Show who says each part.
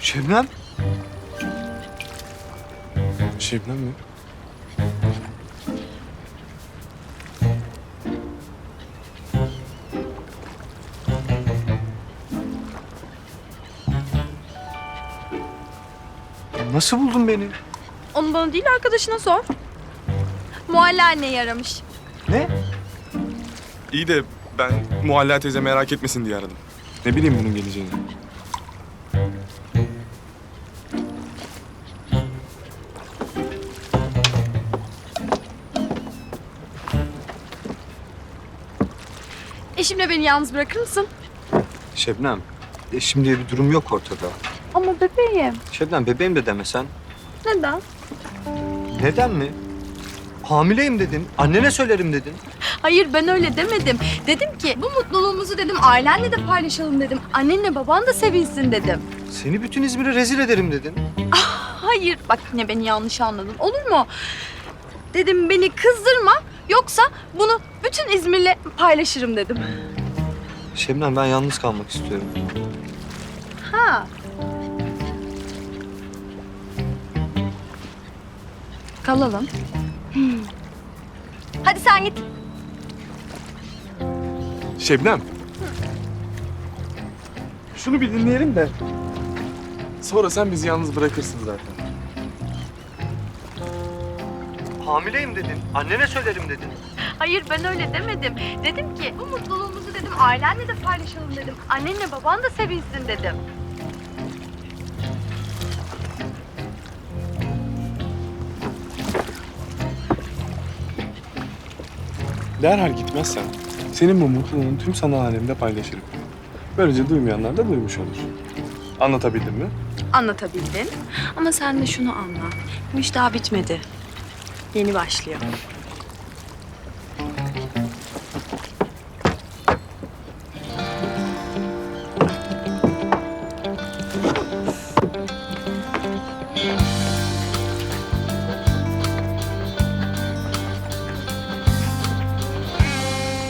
Speaker 1: Şebnem.
Speaker 2: Şebnem mi?
Speaker 1: Nasıl buldun beni?
Speaker 3: Onu bana değil arkadaşına sor. Muhalle anneyi aramış.
Speaker 1: Ne?
Speaker 2: İyi de ben Muhalla teyze merak etmesin diye aradım. Ne bileyim bunun geleceğini.
Speaker 3: Eşimle beni yalnız bırakır mısın?
Speaker 1: Şebnem. Eşim diye bir durum yok ortada.
Speaker 3: Ama bebeğim.
Speaker 1: Şebnem bebeğim de demesen.
Speaker 3: Neden?
Speaker 1: Neden mi? Hamileyim dedin. Annene söylerim dedin.
Speaker 3: Hayır ben öyle demedim. Dedim ki bu mutluluğumuzu dedim ailenle de paylaşalım dedim. Annenle baban da sevinsin dedim.
Speaker 1: Seni bütün İzmir'e rezil ederim dedin.
Speaker 3: Hayır bak yine beni yanlış anladın olur mu? Dedim beni kızdırma yoksa bunu bütün İzmir'le paylaşırım dedim.
Speaker 1: Şebnem ben yalnız kalmak istiyorum.
Speaker 3: Ha. Kalalım. Hmm. Hadi sen git.
Speaker 2: Şebnem. Şunu bir dinleyelim de. Sonra sen bizi yalnız bırakırsın zaten.
Speaker 1: Hamileyim dedin. Annene söylerim dedin.
Speaker 3: Hayır ben öyle demedim. Dedim ki bu mutluluğumuzu dedim ailenle de paylaşalım dedim. Annenle baban da sevinsin dedim.
Speaker 2: Derhal gitmezsen senin bu mutluluğunu tüm sanal alemde paylaşırım. Böylece duymayanlar da duymuş olur. Anlatabildim mi?
Speaker 3: Anlatabildin. Ama sen de şunu anla. Bu iş daha bitmedi. Yeni başlıyor.